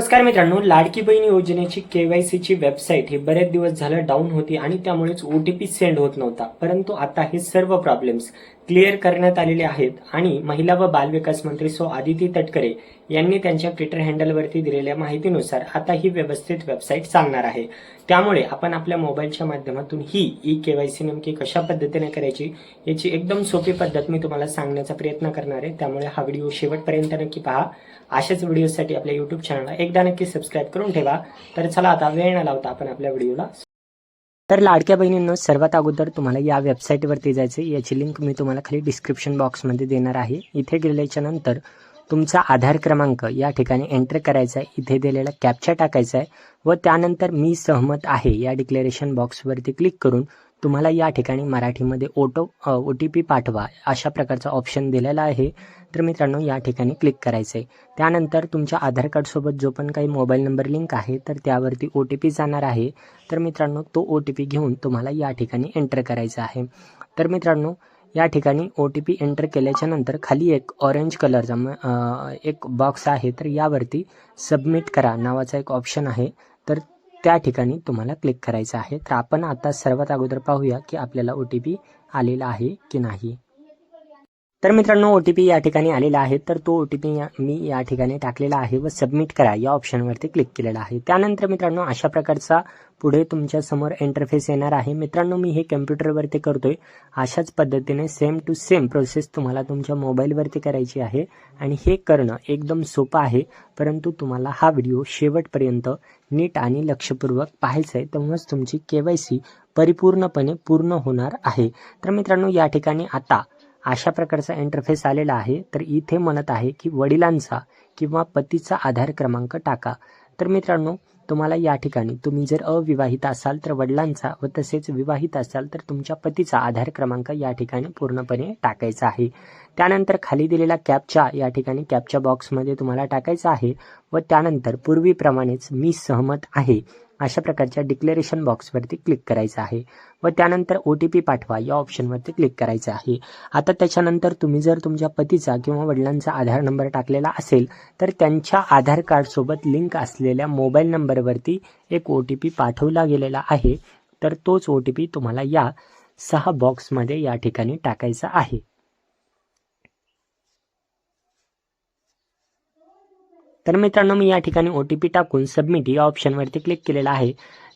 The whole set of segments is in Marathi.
नमस्कार मित्रांनो लाडकी बहीण योजनेची केवायसीची वेबसाईट ही बरेच दिवस झालं डाऊन होती आणि त्यामुळेच ओ टी पी सेंड होत नव्हता. परंतु आता हे सर्व प्रॉब्लेम्स क्लिअर करण्यात आलेले आहेत आणि महिला व बालविकास मंत्री सो आदिती तटकरे यांनी त्यांच्या ट्विटर हँडलवरती दिलेल्या माहितीनुसार आता ही व्यवस्थित वेबसाईट चालणार आहे. त्यामुळे आपण आपल्या मोबाईलच्या माध्यमातून ही ई केवायसी नेमकी कशा पद्धतीने करायची याची एकदम सोपी पद्धत मी तुम्हाला सांगण्याचा प्रयत्न करणार आहे. त्यामुळे हा व्हिडिओ शेवटपर्यंत नक्की पहा. अशाच व्हिडिओसाठी आपल्या युट्यूब चॅनलला एकदा नक्की सबस्क्राईब करून ठेवा. तर चला आता वेळ न लावता आपण आपल्या व्हिडिओला तर लाडक्या बहिणींनो सर्वात अगोदर तुम्हाला या वेबसाईटवरती जायचं आहे. याची लिंक मी तुम्हाला खाली डिस्क्रिप्शन बॉक्समध्ये देणार आहे. इथे गेल्याच्यानंतर तुमचा आधार क्रमांक या ठिकाणी एंटर करायचा आहे इथे दिलेला कॅप्चा टाकायचा आहे व त्यानंतर मी सहमत आहे या डिक्लेरेशन बॉक्सवरती क्लिक करून तुम्हाला या ठिकाणी मराठीमध्ये ओटो ओ टी पी पाठवा अशा प्रकारचा ऑप्शन दिलेला आहे. तर मित्रांनो या ठिकाणी क्लिक करायचं आहे त्यानंतर तुमच्या आधार कार्डसोबत जो पण काही मोबाईल नंबर लिंक आहे तर त्यावरती ओ टी पी जाणार आहे. तर मित्रांनो तो ओ टी पी घेऊन तुम्हाला या ठिकाणी एंटर करायचा आहे. तर मित्रांनो या ठिकाणी ओ टी पी एंटर केल्याच्यानंतर खाली एक ऑरेंज कलरचा म- एक बॉक्स आहे. तर यावरती सबमिट करा नावाचा एक ऑप्शन आहे. तर त्या ठिकाणी तुम्हाला क्लिक करायचं आहे. तर आपण आता सर्वात अगोदर पाहूया की आपल्याला ओ टी पी आलेला आहे की नाही. तर मित्रांनो ओ टी पी या ठिकाणी आलेला आहे. तर तो ओ टी पी मी या ठिकाणी टाकलेला आहे व सबमिट करा. या ऑप्शनवरती क्लिक केलेला आहे. त्यानंतर मित्रांनो अशा प्रकारचा पुढे तुमच्यासमोर इंटरफेस येणार आहे. मित्रांनो मी हे कम्प्युटरवरती करतोय. अशाच पद्धतीने सेम टू सेम प्रोसेस तुम्हाला तुमच्या मोबाईलवरती करायची आहे. आणि हे करणं एकदम सोपं आहे. परंतु तुम्हाला हा व्हिडिओ शेवटपर्यंत नीट आणि लक्षपूर्वक पाहायचं आहे. तेव्हाच तुमची के वाय सी परिपूर्णपणे पूर्ण होणार आहे. तर मित्रांनो या ठिकाणी आता अशा प्रकारचा इंटरफेस आलेला आहे. तर इथे म्हणत आहे की वडिलांचा किंवा पतीचा आधार क्रमांक टाका. तर मित्रांनो तुम्हाला या ठिकाणी तुम्ही जर अविवाहित असाल तर वडिलांचा व तसेच विवाहित असाल तर तुमच्या पतीचा आधार क्रमांक या ठिकाणी पूर्णपणे टाकायचा आहे. त्यानंतर खाली दिलेला कॅपच्या या ठिकाणी कॅपच्या बॉक्समध्ये तुम्हाला टाकायचा आहे व त्यानंतर पूर्वीप्रमाणेच मी सहमत आहे. अशा प्रकारच्या डिक्लेरेशन बॉक्सवरती क्लिक करायचं आहे. व त्यानंतर ओ टी पी पाठवा. या ऑप्शनवरती क्लिक करायचं आहे. आता त्याच्यानंतर तुम्ही जर तुमच्या पतीचा किंवा वडिलांचा आधार नंबर टाकलेला असेल तर त्यांच्या आधार कार्डसोबत लिंक असलेल्या मोबाईल नंबरवरती एक ओ टी पी पाठवला गेलेला आहे. तर तोच ओ टी पी तुम्हाला या सहा बॉक्समध्ये या ठिकाणी टाकायचा आहे. तर मित्रांनो मी या ठिकाणी ओ टी पी टाकून सबमिट या ऑप्शनवरती क्लिक केलेला आहे.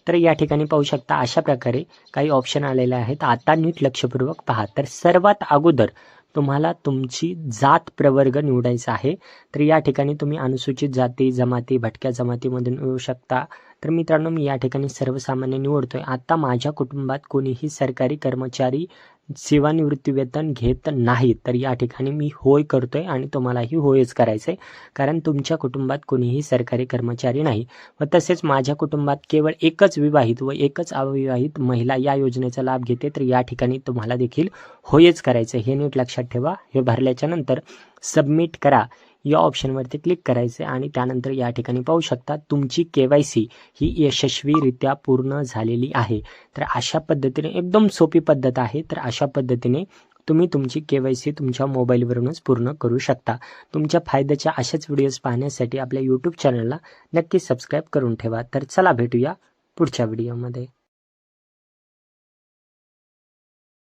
तर या ठिकाणी पाहू शकता अशा प्रकारे काही ऑप्शन आलेले आहेत. आता नीट लक्षपूर्वक पहा. तर सर्वात अगोदर तुम्हाला तुमची जात प्रवर्ग निवडायचा आहे. तर या ठिकाणी तुम्ही अनुसूचित जाती जमाती भटक्या जमातीमधून येऊ शकता. तर मित्रांनो मी या ठिकाणी सर्वसामान्य निवडतोय. आता माझ्या कुटुंबात कोणीही सरकारी कर्मचारी सेवानिवृत्ती वेतन घेत नाही तर या ठिकाणी मी होय करतोय आणि तुम्हालाही होयच करायचं आहे कारण तुमच्या कुटुंबात कोणीही सरकारी कर्मचारी नाही व तसेच माझ्या कुटुंबात केवळ एकच विवाहित व एकच अविवाहित महिला या योजनेचा लाभ घेते तर या ठिकाणी तुम्हाला देखील होयच करायचं हे नीट लक्षात ठेवा. हे भरल्याच्या नंतर सबमिट करा. या ऑप्शनवरती क्लिक करायचे आणि त्यानंतर या ठिकाणी पाहू शकता तुमची के वाय सी ही यशस्वीरित्या पूर्ण झालेली आहे. तर अशा पद्धतीने एकदम सोपी पद्धत आहे. तर अशा पद्धतीने तुम्ही तुमची के वाय सी तुमच्या मोबाईलवरूनच पूर्ण करू शकता. तुमच्या फायद्याच्या अशाच व्हिडिओज पाहण्यासाठी आपल्या यूट्यूब चॅनलला नक्की सबस्क्राईब करून ठेवा. तर चला भेटूया पुढच्या व्हिडिओमध्ये